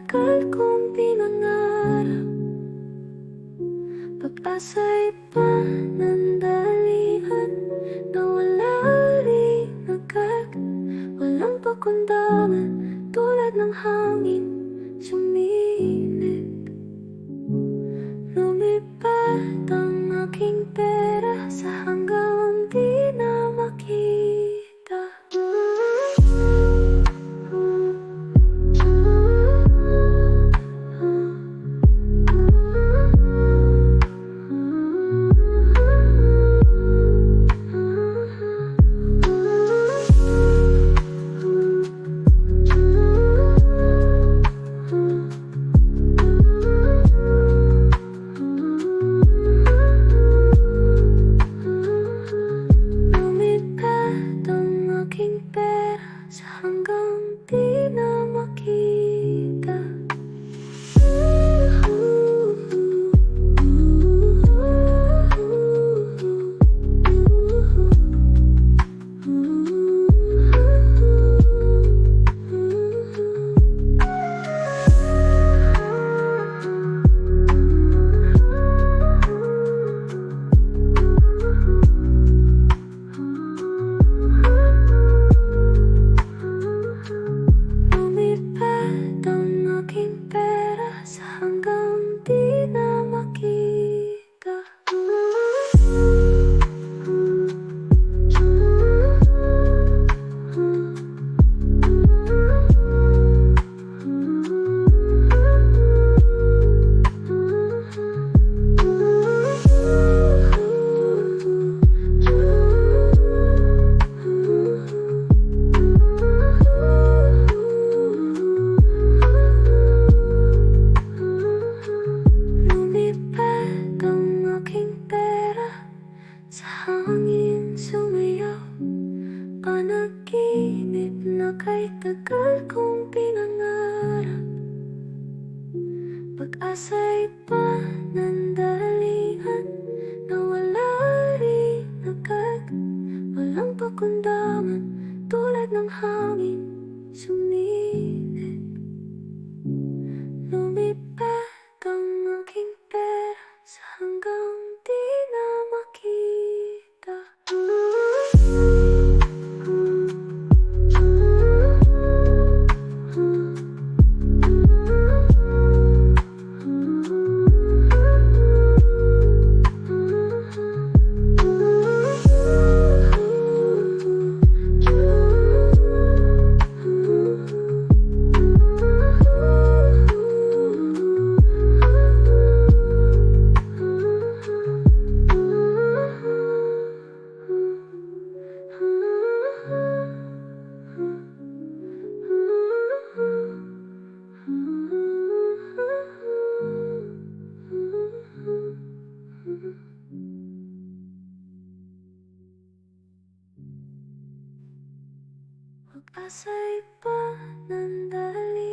matagal kong pinangarap Pag-asa'y panandali kay tagal kong pinangarap. Pag-asa'y panandalian Nawala rin agad. Walang pakundangan Tulad ng hangin Sumilip Pag-asa'y panandalian